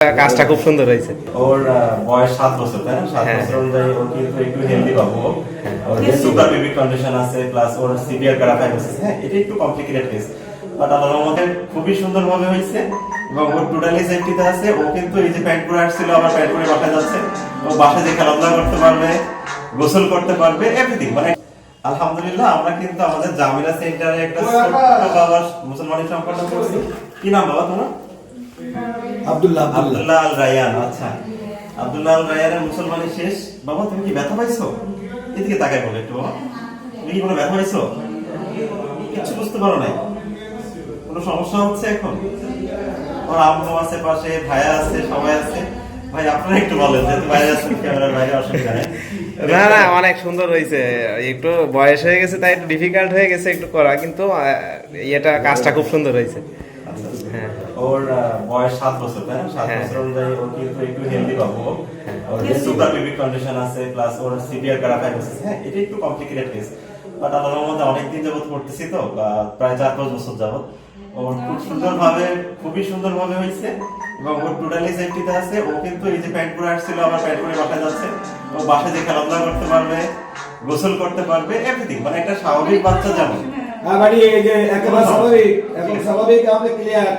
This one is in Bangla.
কাজটা খুব সুন্দর হয়েছে। ওর বয়স সাত বছর তাই না? সাত হ্যাঁ। বছর অনুযায়ী ওর কিন্তু একটু হেলদি পাবো ওর সুপার বেবি কন্ডিশন আছে প্লাস ওর সিভিয়ার প্যারাফাইটোসিস হ্যাঁ এটা একটু কমপ্লিকেটেড কেস বাট আল্লাহর রহমতে খুবই সুন্দর ভাবে হয়েছে এবং ওর টোটালি সেফটিতে আছে। ও কিন্তু এই যে প্যান্ট পরে আসছিল আবার প্যান্ট পরে বাসায় যাচ্ছে। ও বাসায় যে খেলাধুলা করতে পারবে গোসল করতে পারবে এভরিথিং মানে আলহামদুলিল্লাহ আমরা কিন্তু আমাদের জামিলা সেন্টারে একটা ছোট্ট মুসলমানের সম্পর্ক করছি কি নাম বাবা তোমার? আব্দুল্লাহ আব্দুল্লাহ। আল রায়ান আচ্ছা। আব্দুল্লাহ আল রায়ানের মুসলমানি শেষ বাবা তুমি কি ব্যথা পাইছো? এদিকে তাকাই বলো একটু বাবা। তুমি কি কোনো ব্যথা পাইছো? কিছু বুঝতে পারো নাই। কোনো সমস্যা হচ্ছে এখন? ওর আম্মু আছে পাশে ভাইয়া আছে সবাই আছে। ভাই আপনারা একটু বলেন যেহেতু বাইরে আছেন ক্যামেরার বাইরে অসুবিধা নেই। না না অনেক সুন্দর হয়েছে একটু বয়স হয়ে গেছে তাই একটু ডিফিকাল্ট হয়ে গেছে একটু করা কিন্তু এটা কাজটা খুব সুন্দর হয়েছে ওর বয়স সাত বছর তাই না? সাত হ্যাঁ। বছর অনুযায়ী ওর কিন্তু একটু হেলদি পাবো ওর সুপার বেবি। কন্ডিশন আছে প্লাস ওর সিভিয়ার হ্যাঁ এটা একটু কমপ্লিকেটেড কেস বাট আল্লাহর মধ্যে অনেকদিন যাবত পড়তেছি তো প্রায় চার পাঁচ বছর যাবত ওর খুব সুন্দর ভাবে খুবই সুন্দর ভাবে হয়েছে এবং ওর টোটালি সেফটিতে আছে। ও কিন্তু এই যে প্যান্ট পরে আসছিল আবার প্যান্ট পরে বাসায় যাচ্ছে। ও বাসায় যে খেলাধুলা করতে পারবে গোসল করতে পারবে এভরিথিং মানে একটা স্বাভাবিক বাচ্চা যেমন। হ্যাঁ বাড়ি এই যে একেবারে স্বাভাবিক এখন স্বাভাবিক আপনি ক্লিয়ার